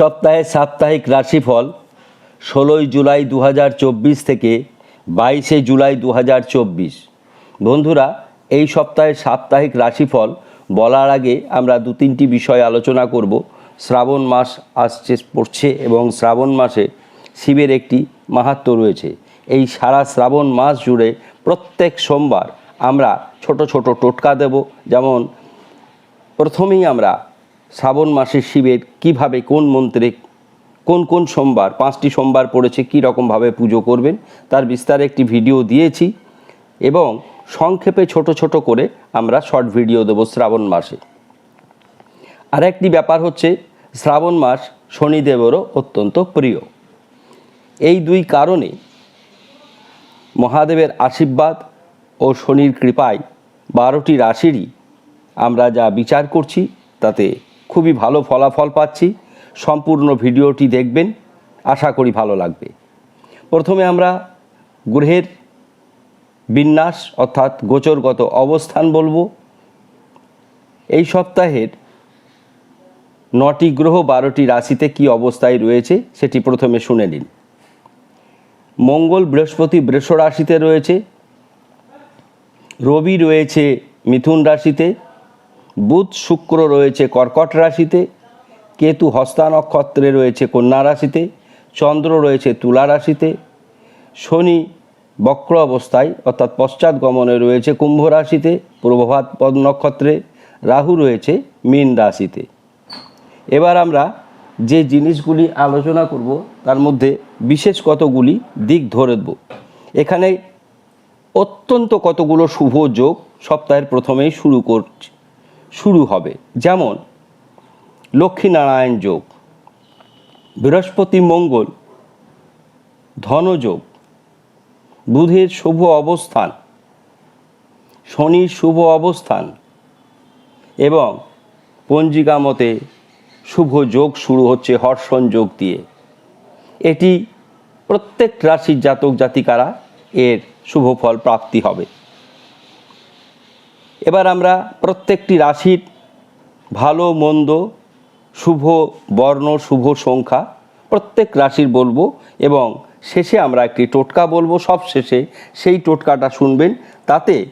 সপ্তাহে সাপ্তাহিক রাশিফল ষোলোই জুলাই দু হাজার চব্বিশ থেকে বাইশে জুলাই দু হাজার চব্বিশ। বন্ধুরা, এই সপ্তাহের সাপ্তাহিক রাশিফল বলার আগে আমরা দু তিনটি বিষয় আলোচনা করব। শ্রাবণ মাস আসছে, পড়ছে এবং শ্রাবণ মাসে শিবের একটি মাহাত্ম রয়েছে। এই সারা শ্রাবণ মাস জুড়ে প্রত্যেক সোমবার আমরা ছোট ছোট টোটকা দেব। যেমন, প্রথমেই আমরা শ্রাবণ মাসের শিবের কীভাবে কোন মন্ত্রে কোন কোন সোমবার, পাঁচটি সোমবার পড়েছে, কী রকমভাবে পুজো করবেন, তার বিস্তারে একটি ভিডিও দিয়েছি এবং সংক্ষেপে ছোট ছোট করে আমরা শর্ট ভিডিও দেবো শ্রাবণ মাসে। আর একটি ব্যাপার হচ্ছে, শ্রাবণ মাস শনিদেবেরও অত্যন্ত প্রিয়। এই দুই কারণে মহাদেবের আশীর্বাদ ও শনির কৃপায় বারোটি রাশিরই আমরা যা বিচার করছি, তাতে খুবই ভালো ফলাফল পাচ্ছি। সম্পূর্ণ ভিডিওটি দেখবেন, আশা করি ভালো লাগবে। প্রথমে আমরা গ্রহের বিন্যাস অর্থাৎ গোচরগত অবস্থান বলব। এই সপ্তাহের নটি গ্রহ বারোটি রাশিতে কি অবস্থায় রয়েছে সেটি প্রথমে শুনে নিন। মঙ্গল, বৃহস্পতি, বৃষ রাশিতে রয়েছে। রবি রয়েছে মিথুন রাশিতে। বুধ শুক্র রয়েছে কর্কট রাশিতে, কেতু হস্তা নক্ষত্রে রয়েছে কন্যা রাশিতে, চন্দ্র রয়েছে তুলা রাশিতে, শনি বক্র অবস্থায় অর্থাৎ পশ্চাৎ গমনে রয়েছে কুম্ভ রাশিতে পূর্বভাত পদ নক্ষত্রে, রাহু রয়েছে মীন রাশিতে। এবার আমরা যে জিনিসগুলি আলোচনা করব, তার মধ্যে বিশেষ কতগুলি দিক ধরে দেব। এখানে অত্যন্ত কতগুলো শুভ যোগ সপ্তাহের প্রথমেই শুরু করছি। শুরু হবে। যেমন, লক্ষ্মীনারায়ণ যোগ, বৃহস্পতি মঙ্গল, ধনযোগ, বুধের শুভ অবস্থান, শনির শুভ অবস্থান এবং পঞ্জিকা মতে শুভ যোগ শুরু হচ্ছে হর্ষণ যোগ দিয়ে। এটি প্রত্যেক রাশির জাতক জাতিকারা এর শুভ ফল প্রাপ্তি হবে। এবার আমরা প্রত্যেকটি রাশির ভালো, মন্দ, শুভ বর্ণ, শুভ সংখ্যা প্রত্যেক রাশির বলব এবং শেষে আমরা একটি টোটকা বলব, সব শেষে সেই টোটকাটা শুনবেন, তাতে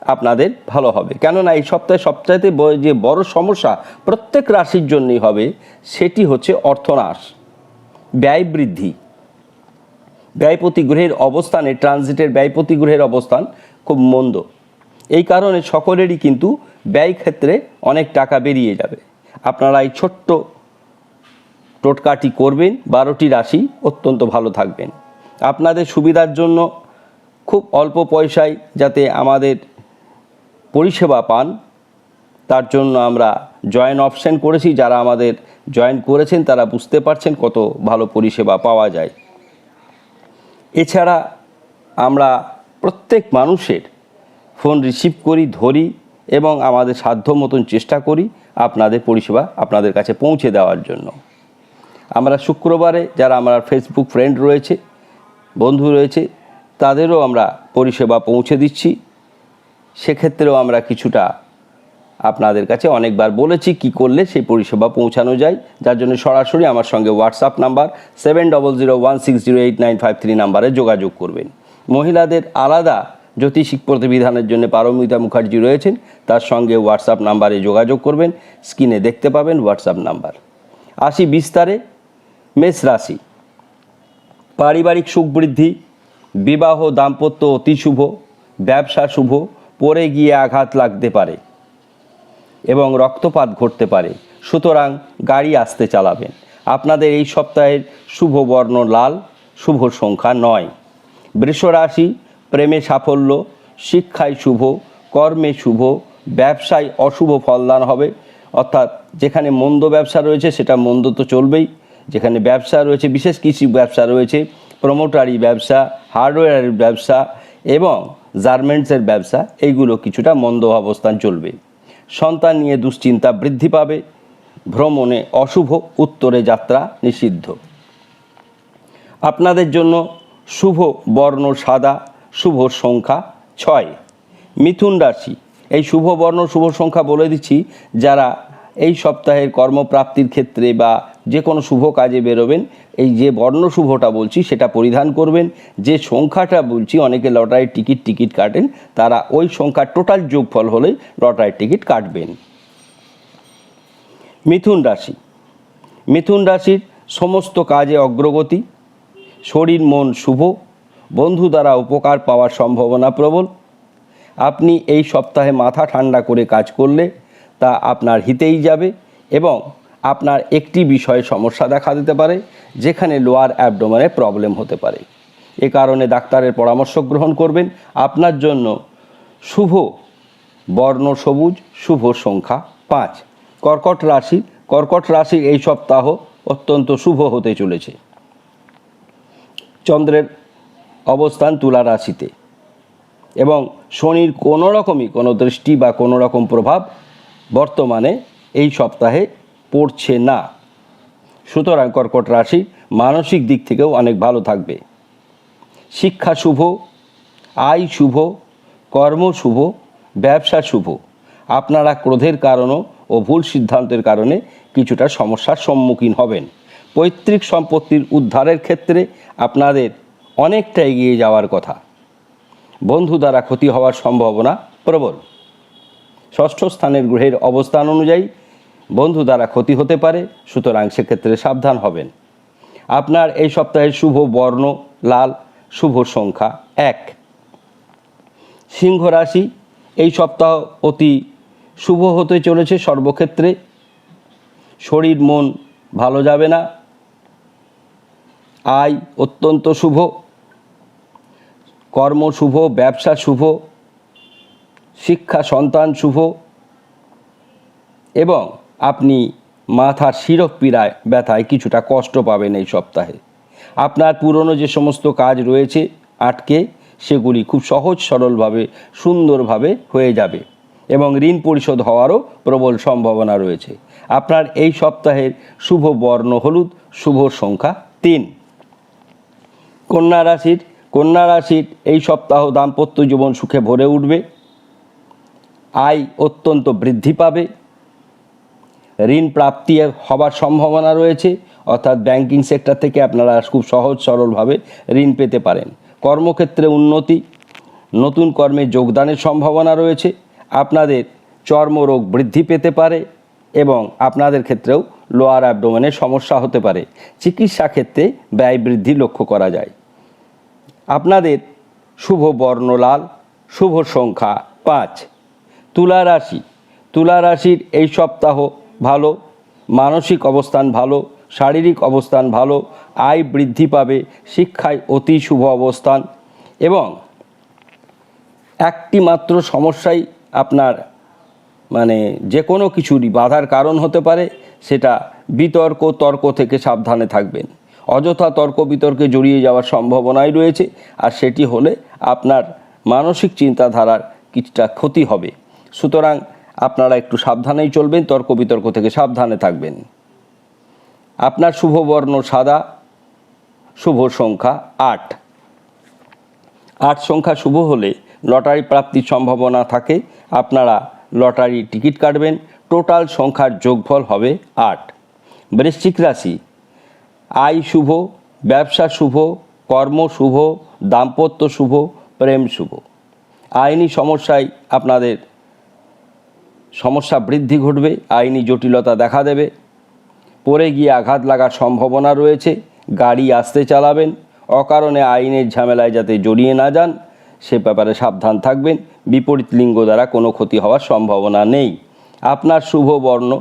আপনাদের ভালো হবে। কেননা এই সপ্তাহে ব- যে বড় সমস্যা প্রত্যেক রাশির জন্যই হবে, সেটি হচ্ছে অর্থনাশ, ব্যয় বৃদ্ধি। ব্যয়পতি গ্রহের অবস্থানে ট্রানজিটের ব্যয়পতি গ্রহের অবস্থান খুব মন্দ। এই কারণে সকলেরই কিন্তু ব্যয় ক্ষেত্রে অনেক টাকা বেরিয়ে যাবে। আপনারা এই ছোট্ট টোটকাটি করবেন, বারোটি রাশি অত্যন্ত ভালো থাকবেন। আপনাদের সুবিধার জন্য খুব অল্প পয়সায় যাতে আমাদের পরিষেবা পান, তার জন্য আমরা জয়েন অপশন করেছি। যারা আমাদের জয়েন করেছেন, তারা বুঝতে পারছেন কত ভালো পরিষেবা পাওয়া যায়। এছাড়া আমরা প্রত্যেক মানুষের ফোন রিসিভ করি, ধরি এবং আমাদের সাধ্য মতন চেষ্টা করি আপনাদের পরিষেবা আপনাদের কাছে পৌঁছে দেওয়ার জন্য। আমরা শুক্রবারে যারা আমার ফেসবুক ফ্রেন্ড রয়েছে, বন্ধু রয়েছে, তাদেরও আমরা পরিষেবা পৌঁছে দিচ্ছি। সেক্ষেত্রেও আমরা কিছুটা আপনাদের কাছে অনেকবার বলেছি কি করলে সেই পরিষেবা পৌঁছানো যায়। যার জন্য সরাসরি আমার সঙ্গে WhatsApp number seven double zero one six zero eight nine five three নাম্বারে যোগাযোগ করবেন। মহিলাদের আলাদা জ্যোতিষিক প্রতিবিধানের জন্য পারমিতা মুখার্জি রয়েছেন। তার সঙ্গে হোয়াটসঅ্যাপ নাম্বারে যোগাযোগ করবেন। স্ক্রিনে দেখতে পাবেন হোয়াটসঅ্যাপ নাম্বার। আসি বিস্তারে। মেষ রাশি। পারিবারিক সুখ বৃদ্ধি, বিবাহ দাম্পত্য অতি শুভ, ব্যবসা শুভ, পড়ে গিয়ে আঘাত লাগতে পারে এবং রক্তপাত ঘটতে পারে। সুতরাং গাড়ি আসতে চালাবেন। আপনাদের এই সপ্তাহের শুভ বর্ণ লাল, শুভ সংখ্যা নয়। বৃষ রাশি প্রেমে সাফল্য, শিক্ষায় শুভ, কর্মে শুভ, ব্যবসায় অশুভ ফলদান হবে। অর্থাৎ যেখানে মন্দ ব্যবসা রয়েছে সেটা মন্দ তো চলবেই। যেখানে ব্যবসা রয়েছে, বিশেষ কৃষি ব্যবসা রয়েছে প্রমোটারি ব্যবসা হার্ডওয়্যারের ব্যবসা এবং গার্মেন্টসের ব্যবসা, এইগুলো কিছুটা মন্দ অবস্থান চলবে। সন্তান নিয়ে দুশ্চিন্তা বৃদ্ধি পাবে, ভ্রমণে অশুভ উত্তরে যাত্রা নিষিদ্ধ। আপনাদের জন্য শুভ বর্ণ সাদা শুভ সংখ্যা ছয়। মিথুন রাশি। এই শুভ বর্ণ, শুভ সংখ্যা বলে দিচ্ছি, যারা এই সপ্তাহের কর্মপ্রাপ্তির ক্ষেত্রে বা যে কোনো শুভ কাজে বেরোবেন, এই যে বর্ণ শুভটা বলছি, সেটা পরিধান করবেন। যে সংখ্যাটা বলছি, অনেকে লটারির টিকিট টিকিট কাটেন, তারা ওই সংখ্যার টোটাল যোগফল হলেই লটারির টিকিট কাটবেন। মিথুন রাশি। মিথুন রাশির সমস্ত কাজে অগ্রগতি, শরীর, মন শুভ বন্ধু দ্বারা উপকার পাওয়ার সম্ভাবনা প্রবল। আপনি এই সপ্তাহে মাথা ঠান্ডা করে কাজ করলে তা আপনার হিতেই যাবে এবং আপনার একটি বিষয়ে সমস্যা দেখা দিতে পারে, যেখানে লোয়ার অ্যাবডোমেনে প্রবলেম হতে পারে। এ কারণে ডাক্তারের পরামর্শ গ্রহণ করবেন। আপনার জন্য শুভ বর্ণ সবুজ, শুভ সংখ্যা পাঁচ। কর্কট রাশি, কর্কট রাশির এই সপ্তাহ অত্যন্ত শুভ হতে চলেছে। চন্দ্রের অবস্থান তুলা রাশিতে। এবং শনির কোনো রকমই কোনো দৃষ্টি বা কোনো রকম প্রভাব বর্তমানে এই সপ্তাহে পড়ছে না। সুতরাং কর্কট রাশি মানসিক দিক থেকেও অনেক ভালো থাকবে। শিক্ষা শুভ, আয় শুভ, কর্ম শুভ, ব্যবসা শুভ। আপনারা ক্রোধের কারণও ও ভুল সিদ্ধান্তের কারণে কিছুটা সমস্যার সম্মুখীন হবেন। পৈতৃক সম্পত্তির উদ্ধারের ক্ষেত্রে আপনাদের অনেকটা এগিয়ে যাওয়ার কথা। বন্ধু দ্বারা ক্ষতি হওয়ার সম্ভাবনা প্রবল। ষষ্ঠ স্থানের গ্রহের অবস্থান অনুযায়ী বন্ধু দ্বারা ক্ষতি হতে পারে, সুতরাং সেক্ষেত্রে সাবধান হবেন। আপনার এই সপ্তাহের শুভ বর্ণ, লাল, শুভ সংখ্যা এক। সিংহ রাশি, এই সপ্তাহ অতি শুভ হতে চলেছে সর্বক্ষেত্রে। শরীর, মন ভালো যাবে না। আয় অত্যন্ত শুভ। কর্ম শুভ, ব্যবসা শুভ, শিক্ষা সন্তান শুভ এবং আপনি মাথার শিরপীড়ায় ব্যথায় কিছুটা কষ্ট পাবেন এই সপ্তাহে। আপনার পুরনো যে সমস্ত কাজ রয়েছে আটকে, সেগুলি খুব সহজ সরলভাবে, সুন্দরভাবে হয়ে যাবে এবং ঋণ পরিশোধ হওয়ারও প্রবল সম্ভাবনা রয়েছে। আপনার এই সপ্তাহের শুভ বর্ণ হলুদ, শুভ সংখ্যা তিন। কন্যা রাশির কন্যা রাশির এই সপ্তাহ দাম্পত্য জীবন সুখে ভরে উঠবে। আয় অত্যন্ত বৃদ্ধি পাবে। ঋণ প্রাপ্তি হবার সম্ভাবনা রয়েছে, অর্থাৎ ব্যাংকিং সেক্টর থেকে আপনারা খুব সহজ সরলভাবে ঋণ পেতে পারেন। কর্মক্ষেত্রে উন্নতি, নতুন কর্মে যোগদানের সম্ভাবনা রয়েছে, আপনাদের চর্মরোগ বৃদ্ধি পেতে পারে এবং আপনাদের ক্ষেত্রেও লোয়ার অ্যাবডোমেনের সমস্যা হতে পারে। চিকিৎসা ক্ষেত্রে ব্যয় বৃদ্ধি লক্ষ্য করা যায়। আপনাদের শুভ বর্ণলাল, শুভ সংখ্যা পাঁচ। তুলা রাশি, তুলা রাশির এই সপ্তাহ ভালো, মানসিক অবস্থান ভালো, শারীরিক অবস্থান ভালো, আয় বৃদ্ধি পাবে, শিক্ষায় অতি শুভ অবস্থান এবং একটি মাত্র সমস্যাই আপনার মানে যে কোনো কিছুরই বাধার কারণ হতে পারে, সেটা বিতর্ক, তর্ক থেকে সাবধানে থাকবেন। অযথা তর্ক বিতর্কে জড়িয়ে যাওয়ার সম্ভাবনাই রয়েছে, আর সেটি হলে আপনার মানসিক চিন্তাধারার কিছুটা ক্ষতি হবে। সুতরাং আপনারা একটু সাবধানেই চলবেন তর্ক বিতর্ক থেকে সাবধানে থাকবেন। আপনার শুভ বর্ণ সাদা, শুভ সংখ্যা আট। আট সংখ্যা শুভ হলে লটারি প্রাপ্তির সম্ভাবনা থাকে, আপনারা লটারি টিকিট কাটবেন, টোটাল সংখ্যার যোগফল হবে আট। বৃশ্চিক রাশি আয় শুভ, ব্যবসা শুভ, কর্ম শুভ, দাম্পত্য শুভ, প্রেম শুভ। আইনি সমস্যায় আপনাদের সমস্যা বৃদ্ধি ঘটবে, আইনি জটিলতা দেখা দেবে। পড়ে গিয়ে আঘাত লাগার সম্ভাবনা রয়েছে, গাড়ি আসতে চালাবেন, অকারণে আইনের ঝামেলায় যাতে জড়িয়ে না যান, সে ব্যাপারে সাবধান থাকবেন, বিপরীত লিঙ্গ দ্বারা কোনো ক্ষতি হওয়ার সম্ভাবনা নেই। আপনার শুভ বর্ণ,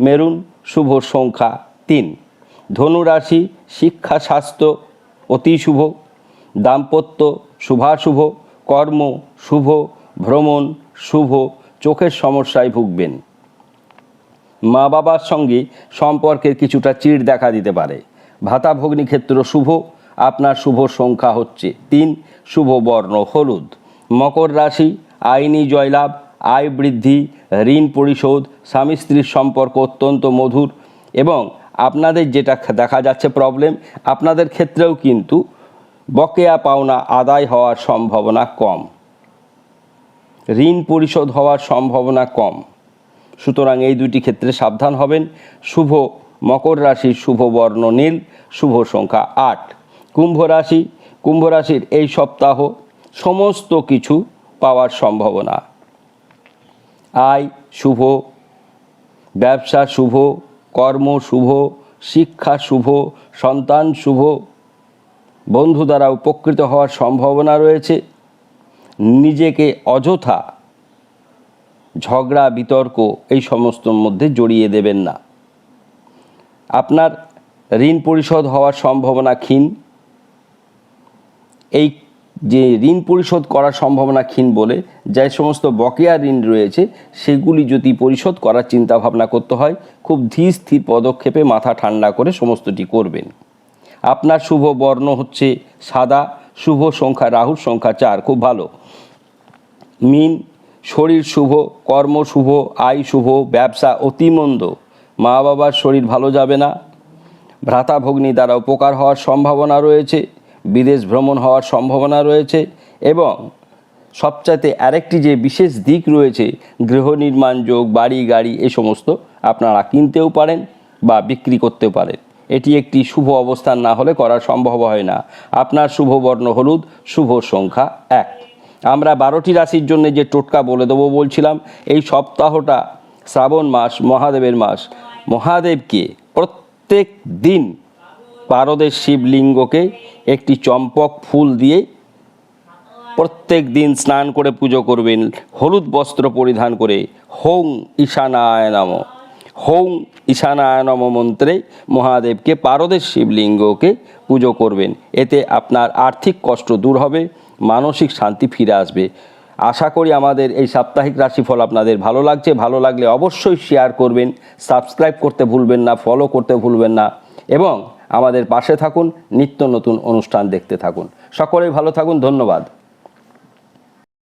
মেরুন, শুভ সংখ্যা তিন। ধনুরাশি, শিক্ষা, স্বাস্থ্য, অতি শুভ, দাম্পত্য, শুভাশুভ, কর্ম, শুভ, ভ্রমণ, শুভ, চোখের সমস্যায় ভুগবেন। মা বাবার সঙ্গে সম্পর্কের কিছুটা চিড় দেখা দিতে পারে। ভাতা ভগ্নী ক্ষেত্র শুভ, আপনার শুভ সংখ্যা হচ্ছে তিন, শুভ বর্ণ হলুদ। মকর রাশি, আইনি জয়লাভ, আয় বৃদ্ধি, ঋণ পরিশোধ স্বামী স্ত্রীর সম্পর্ক অত্যন্ত মধুর এবং আপনাদের যেটা দেখা যাচ্ছে প্রবলেম আপনাদের ক্ষেত্রেও কিন্তু বকেয়া পাওনা আদায় হওয়ার সম্ভাবনা কম। ঋণ পরিশোধ হওয়ার সম্ভাবনা কম। সুতরাং এই দুটি ক্ষেত্রে সাবধান হবেন। শুভ মকর রাশির শুভ বর্ণ নীল, শুভ সংখ্যা আট। কুম্ভ রাশি, কুম্ভ রাশির এই সপ্তাহ সমস্ত কিছু পাওয়ার সম্ভাবনা। আয় শুভ, ব্যবসা শুভ কর্ম শুভ, শিক্ষা শুভ, সন্তান শুভ। বন্ধু দ্বারা উপকৃত হওয়ার সম্ভাবনা রয়েছে। নিজেকে অযথা ঝগড়া, বিতর্ক এই সমস্তর মধ্যে জড়িয়ে দেবেন না। আপনার ঋণ পরিশোধ হওয়ার সম্ভাবনা ক্ষীণ। এই যে ঋণ পরিশোধ করার সম্ভাবনা ক্ষীণ বলে যে সমস্ত বকেয়া ঋণ রয়েছে, সেগুলি যদি পরিশোধ করার চিন্তা ভাবনা করতে হয়, খুব ধীর স্থির পদক্ষেপে মাথা ঠান্ডা করে সমস্তটি করবেন। আপনার শুভ বর্ণ হচ্ছে সাদা, শুভ সংখ্যা রাহুর সংখ্যা চার, খুব ভালো। মিন, শরীর শুভ, কর্ম শুভ, আয় শুভ, ব্যবসা অতিমন্দ মা বাবার শরীর ভালো যাবে না। ভ্রাতা ভগ্নী দ্বারা উপকার হওয়ার সম্ভাবনা রয়েছে। বিদেশ ভ্রমণ হওয়ার সম্ভাবনা রয়েছে এবং সবচাইতে আরেকটি যে বিশেষ দিক রয়েছে, গৃহ নির্মাণ যোগ, বাড়ি, গাড়ি, এ সমস্ত আপনারা কিনতেও পারেন বা বিক্রি করতেও পারেন। এটি একটি শুভ অবস্থান না হলে করা সম্ভব হয় না। আপনার শুভ বর্ণ হলুদ, শুভ সংখ্যা এক। আমরা বারোটি রাশির জন্য যে টোটকা বলে দেবো বলছিলাম, এই সপ্তাহটা শ্রাবণ মাস, মহাদেবের মাস। মহাদেবকে প্রত্যেক দিন পারদের শিবলিঙ্গকে একটি চম্পক ফুল দিয়ে প্রত্যেক দিন স্নান করে পুজো করবেন। হলুদ বস্ত্র পরিধান করে হোং ঈশানায় নম। হোং ঈশানায় মন্ত্রে মহাদেবকে পারদের শিবলিঙ্গকে পুজো করবেন। এতে আপনার আর্থিক কষ্ট দূর হবে, মানসিক শান্তি ফিরে আসবে। আশা করি আমাদের এই সাপ্তাহিক রাশিফল আপনাদের ভালো লাগছে। ভালো লাগলে অবশ্যই শেয়ার করবেন সাবস্ক্রাইব করতে ভুলবেন না ফলো করতে ভুলবেন না। এবং আমাদের পাশে থাকুন নিত্য নতুন অনুষ্ঠান দেখতে থাকুন। সকলেই ভালো থাকুন ধন্যবাদ।